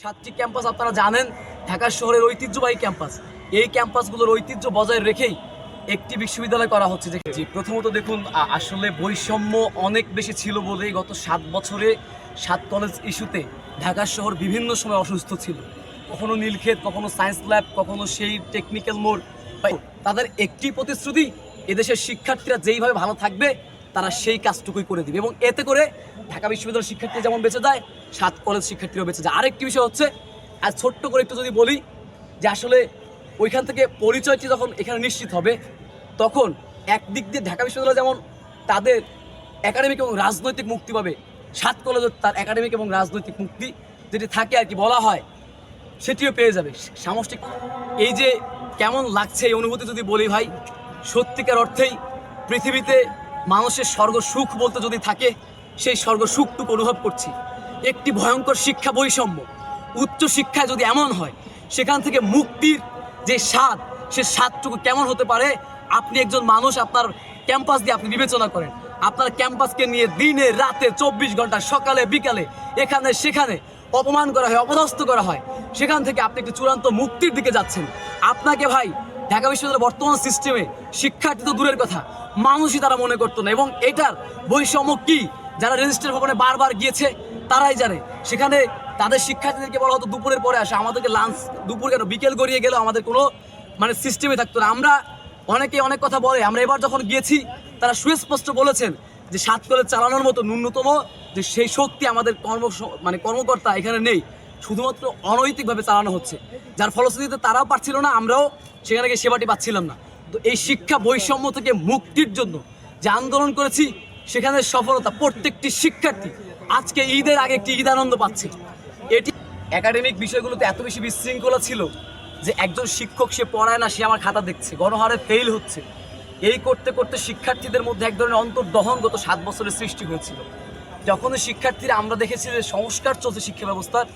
সাতটি ক্যাম্পাস আপনারা জানেন, ঢাকা শহরের ঐতিহ্যবাহী ক্যাম্পাস। এই ক্যাম্পাসগুলোর ঐতিহ্য বজায় রেখেই একটি বিশ্ববিদ্যালয় করা হচ্ছে দেখেছি প্রথমত দেখুন আসলে বৈষম্য অনেক বেশি ছিল বলেই গত সাত বছরে সাত কলেজ ইস্যুতে ঢাকা শহর বিভিন্ন সময় অসুস্থ ছিল। কখনো নীলক্ষেত, কখনো সায়েন্স ল্যাব কখনো সেই টেকনিক্যাল মোড়। তাদের একটি প্রতিশ্রুতি, এদেশের শিক্ষার্থীরা যেইভাবে ভালো থাকবে তারা সেই কাজটুকুই করে দিবে। এবং এতে করে ঢাকা বিশ্ববিদ্যালয়ের শিক্ষার্থী যেমন বেঁচে যায়, সাত কলেজ শিক্ষার্থীরাও বেঁচে যায়। আরেকটি বিষয় হচ্ছে, আর ছোট্ট করে একটু যদি বলি, যে আসলে ওইখান থেকে পরিচয়টি যখন এখানে নিশ্চিত হবে, তখন একদিক দিয়ে ঢাকা বিশ্ববিদ্যালয় যেমন তাদের একাডেমিক এবং রাজনৈতিক মুক্তি পাবে, সাত কলেজের তার একাডেমিক এবং রাজনৈতিক মুক্তি যেটি থাকে আর কি বলা হয়, সেটিও পেয়ে যাবে। সামষ্টিক এই যে কেমন লাগছে এই অনুভূতি যদি বলি ভাই, সত্যিকার অর্থেই পৃথিবীতে মানুষের স্বর্গ সুখ বলতে যদি থাকে, সেই স্বর্গ সুখটুকু অনুভব করছি। একটি ভয়ঙ্কর শিক্ষা বৈষম্য। উচ্চ শিক্ষায় যদি এমন হয়, সেখান থেকে মুক্তির যে স্বাদ, সে স্বাদটুকু কেমন হতে পারে? আপনি একজন মানুষ, আপনার ক্যাম্পাস দিয়ে আপনি বিবেচনা করেন। আপনার ক্যাম্পাসকে নিয়ে দিনে, রাতে, চব্বিশ ঘণ্টা, সকালে, বিকালে, এখানে, সেখানে অপমান করা হয়, অপদস্থ করা হয়। সেখান থেকে আপনি একটি চূড়ান্ত মুক্তির দিকে যাচ্ছেন। আপনাকে ভাই ঢাকা বিশ্ববিদ্যালয়ের বর্তমান সিস্টেমে শিক্ষার্থী তো দূরের কথা। মানুষই তারা মনে করতো না। এবং এটার বৈষম্য কি? যারা রেজিস্টার ভবনে বারবার গিয়েছে, তারাই জানে। সেখানে তাদের শিক্ষার্থীদেরকে বলা হতো, দুপুরের পরে আসে। আমাদেরকে লাঞ্চ দুপুর কেন? বিকেল গড়িয়ে গেলেও আমাদের কোনো মানে সিস্টেমে থাকতো না। আমরা অনেকে অনেক কথা বলে। আমরা এবার যখন গিয়েছি, তারা সুস্পষ্ট বলেছেন যে সাত কলেজ চালানোর মতো ন্যূনতম যে সেই শক্তি আমাদের কর্ম মানে কর্মকর্তা এখানে নেই। শুধুমাত্র অনৈতিকভাবে চালানো হচ্ছে। যার ফলশ্রুতিতে তারাও পারছিল না, আমরাও সেখানে গিয়ে সেবাটি পাচ্ছিলাম না। তো এই শিক্ষা বৈষম্য থেকে মুক্তির জন্য যে আন্দোলন করেছি, সেখানে সফলতা প্রত্যেকটি শিক্ষার্থী আজকে ঈদের আগে একটি ঈদ আনন্দ পাচ্ছে। এটি একাডেমিক বিষয়গুলোতে এত বেশি বিশৃঙ্খলা ছিল যে একজন শিক্ষক সে পড়ায় না, সে আমার খাতা দেখছে। গণহারে ফেল হচ্ছে। এই করতে করতে শিক্ষার্থীদের মধ্যে এক ধরনের অন্তর্দহন গত সাত বছরের সৃষ্টি হয়েছিল। যখন শিক্ষার্থীরা আমরা দেখেছি যে সংস্কার চলছে শিক্ষা ব্যবস্থার,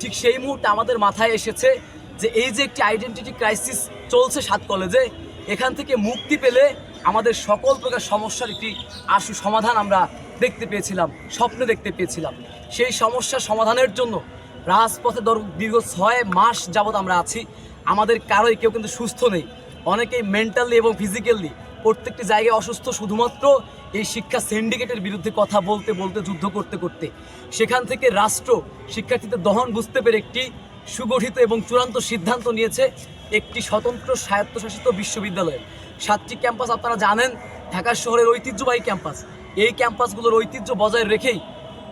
ঠিক সেই মুহূর্তে আমাদের মাথায় এসেছে যে এই যে একটি আইডেন্টিটি ক্রাইসিস চলছে সাত কলেজে এখান থেকে মুক্তি পেলে আমাদের সকল প্রকার সমস্যার একটি আশু সমাধান আমরা দেখতে পেয়েছিলাম, স্বপ্নে দেখতে পেয়েছিলাম। সেই সমস্যার সমাধানের জন্য রাজপথে দর- দীর্ঘ ছয় মাস যাবৎ আমরা আছি। আমাদের কারোই কেউ কিন্তু সুস্থ নেই। অনেকেই মেন্টালি এবং ফিজিক্যালি প্রত্যেকটি জায়গায় অসুস্থ শুধুমাত্র এই শিক্ষা সিন্ডিকেটের বিরুদ্ধে কথা বলতে বলতে, যুদ্ধ করতে করতে। সেখান থেকে রাষ্ট্র শিক্ষার্থীদের দহন বুঝতে পেরে একটি সুগঠিত এবং চূড়ান্ত সিদ্ধান্ত নিয়েছে একটি স্বতন্ত্র স্বায়ত্তশাসিত বিশ্ববিদ্যালয়ের সাতটি ক্যাম্পাস আপনারা জানেন ঢাকা শহরের ঐতিহ্যবাহী ক্যাম্পাস। এই ক্যাম্পাসগুলোর ঐতিহ্য বজায় রেখেই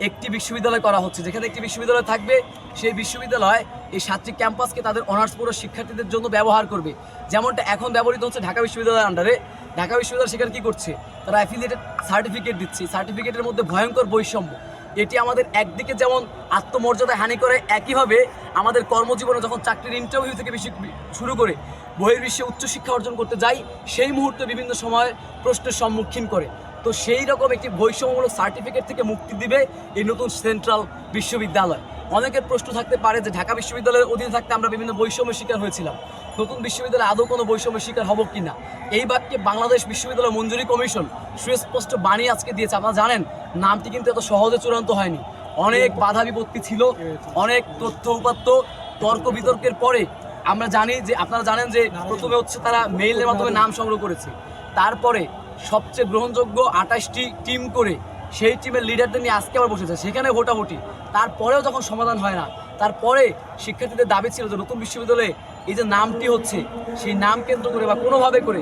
একটি বিশ্ববিদ্যালয় করা হচ্ছে। যেখানে একটি বিশ্ববিদ্যালয় থাকবে, সেই বিশ্ববিদ্যালয় এই সাতটি ক্যাম্পাসকে তাদের অনার্স পুরো শিক্ষার্থীদের জন্য ব্যবহার করবে। যেমনটা এখন ব্যবহৃত হচ্ছে ঢাকা বিশ্ববিদ্যালয়ের আন্ডারে ঢাকা বিশ্ববিদ্যালয় সেখানে কী করছে? তারা অ্যাফিলিয়েটেড সার্টিফিকেট দিচ্ছে। সার্টিফিকেটের মধ্যে ভয়ঙ্কর বৈষম্য। এটি আমাদের একদিকে যেমন আত্মমর্যাদা হানি করে, একইভাবে আমাদের কর্মজীবনে যখন চাকরির ইন্টারভিউ থেকে বেশি শুরু করে, বহির্বিশ্বে উচ্চশিক্ষা অর্জন করতে যাই, সেই মুহূর্তে বিভিন্ন সময় প্রশ্নের সম্মুখীন করে। তো সেই রকম একটি বৈষম্যমূলক সার্টিফিকেট থেকে মুক্তি দিবে এই নতুন সেন্ট্রাল বিশ্ববিদ্যালয়। অনেকের প্রশ্ন থাকতে পারে যে ঢাকা বিশ্ববিদ্যালয়ের অধীনে থাকতে আমরা বিভিন্ন বৈষম্যের শিকার হয়েছিলাম। নতুন বিশ্ববিদ্যালয়ে আদৌ কোনো বৈষম্যের শিকার হব কি না? এই বাক্যে বাংলাদেশ বিশ্ববিদ্যালয় মঞ্জুরি কমিশন সুস্পষ্ট বাণী আজকে দিয়েছে। আপনারা জানেন, নামটি কিন্তু এত সহজে চূড়ান্ত হয়নি। অনেক বাধা বিপত্তি ছিল, অনেক তথ্য উপাত্ত, তর্ক বিতর্কের পরে আমরা জানি যে, আপনারা জানেন যে প্রথমে হচ্ছে তারা মেইলের মাধ্যমে নাম সংগ্রহ করেছে। তারপরে সবচেয়ে গ্রহণযোগ্য আঠাশটি টিম করে সেই টিমের লিডারদের নিয়ে আজকে আবার বসেছে। সেখানে ভোটাভুটি। তারপরেও যখন সমাধান হয় না, তারপরে শিক্ষার্থীদের দাবি ছিল যে নতুন বিশ্ববিদ্যালয়ে এই যে নামটি হচ্ছে, সেই নাম কেন্দ্র করে বা কোনোভাবে করে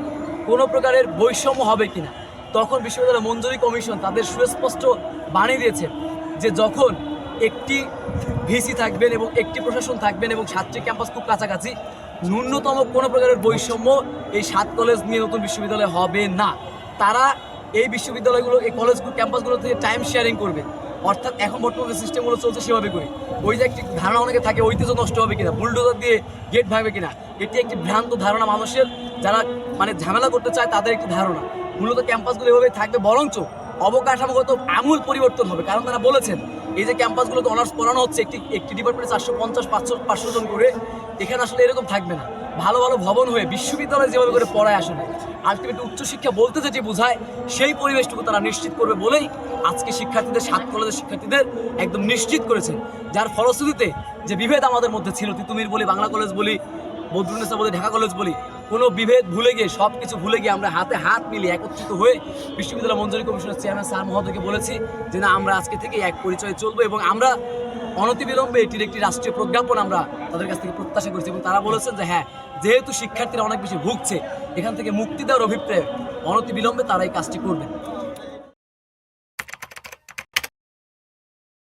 কোনো প্রকারের বৈষম্য হবে কিনা, তখন বিশ্ববিদ্যালয় মঞ্জুরি কমিশন তাদের সুস্পষ্ট বাণী দিয়েছে যে যখন একটি ভিসি থাকবেন এবং একটি প্রশাসন থাকবেন এবং সাতটি ক্যাম্পাস খুব কাছাকাছি, ন্যূনতম কোনো প্রকারের বৈষম্য এই সাত কলেজ নিয়ে নতুন বিশ্ববিদ্যালয় হবে না। তারা এই বিশ্ববিদ্যালয়গুলো, এই কলেজ ক্যাম্পাসগুলো থেকে টাইম শেয়ারিং করবে। অর্থাৎ এখন বর্তমানে সিস্টেমগুলো চলছে সেভাবে করে। ওই যে একটি ধারণা অনেকে থাকে, ঐতিহ্য নষ্ট হবে কিনা বুলডোজার দিয়ে গেট ভাঙবে কিনা, এটি একটি ভ্রান্ত ধারণা মানুষের। যারা মানে ঝামেলা করতে চায়, তাদের একটি ধারণা। মূলত ক্যাম্পাসগুলো এভাবে থাকবে, বরঞ্চ অবকাঠামোগত আমূল পরিবর্তন হবে। কারণ তারা বলেছেন, এই যে ক্যাম্পাসগুলোতে অনার্স পড়ানো হচ্ছে, একটি একটি ডিপার্টমেন্টে চারশো পঞ্চাশ, পাঁচশো পাঁচশো জন করে, এখানে আসলে এরকম থাকবে না। ভালো ভালো ভবন হয়ে বিশ্ববিদ্যালয়ে যেভাবে করে পড়ায় আসলে আলটিমেটলি উচ্চশিক্ষা বলতে যেটি বোঝায়, সেই পরিবেশটুকু তারা নিশ্চিত করবে বলেই আজকে শিক্ষার্থীদের, সাত কলেজের শিক্ষার্থীদের একদম নিশ্চিত করেছে। যার ফলশ্রুতিতে যে বিভেদ আমাদের মধ্যে ছিল, তিতুমির বলি, বাংলা কলেজ বলি বদরুন্নেসা বলি, ঢাকা কলেজ বলি, কোনো বিভেদ ভুলে গিয়ে সব কিছু ভুলে গিয়ে আমরা হাতে হাত মিলিয়ে একত্রিত হয়ে বিশ্ববিদ্যালয় মঞ্জুরি কমিশনের চেয়ারম্যান স্যার মহোদয়কে বলেছি যে, না, আমরা আজকে থেকে এক পরিচয়ে চলবো এবং আমরা অনতিবিলম্বে এটির একটি রাষ্ট্রীয় প্রজ্ঞাপন আমরা তাদের কাছ থেকে প্রত্যাশা করছি। এবং তারা বলেছেন যে হ্যাঁ যেহেতু শিক্ষার্থীরা অনেক বেশি ভুগছে, এখান থেকে মুক্তি দেওয়ার অভিপ্রায়ে অনতিবিলম্বে তারা এই কাজটি করবে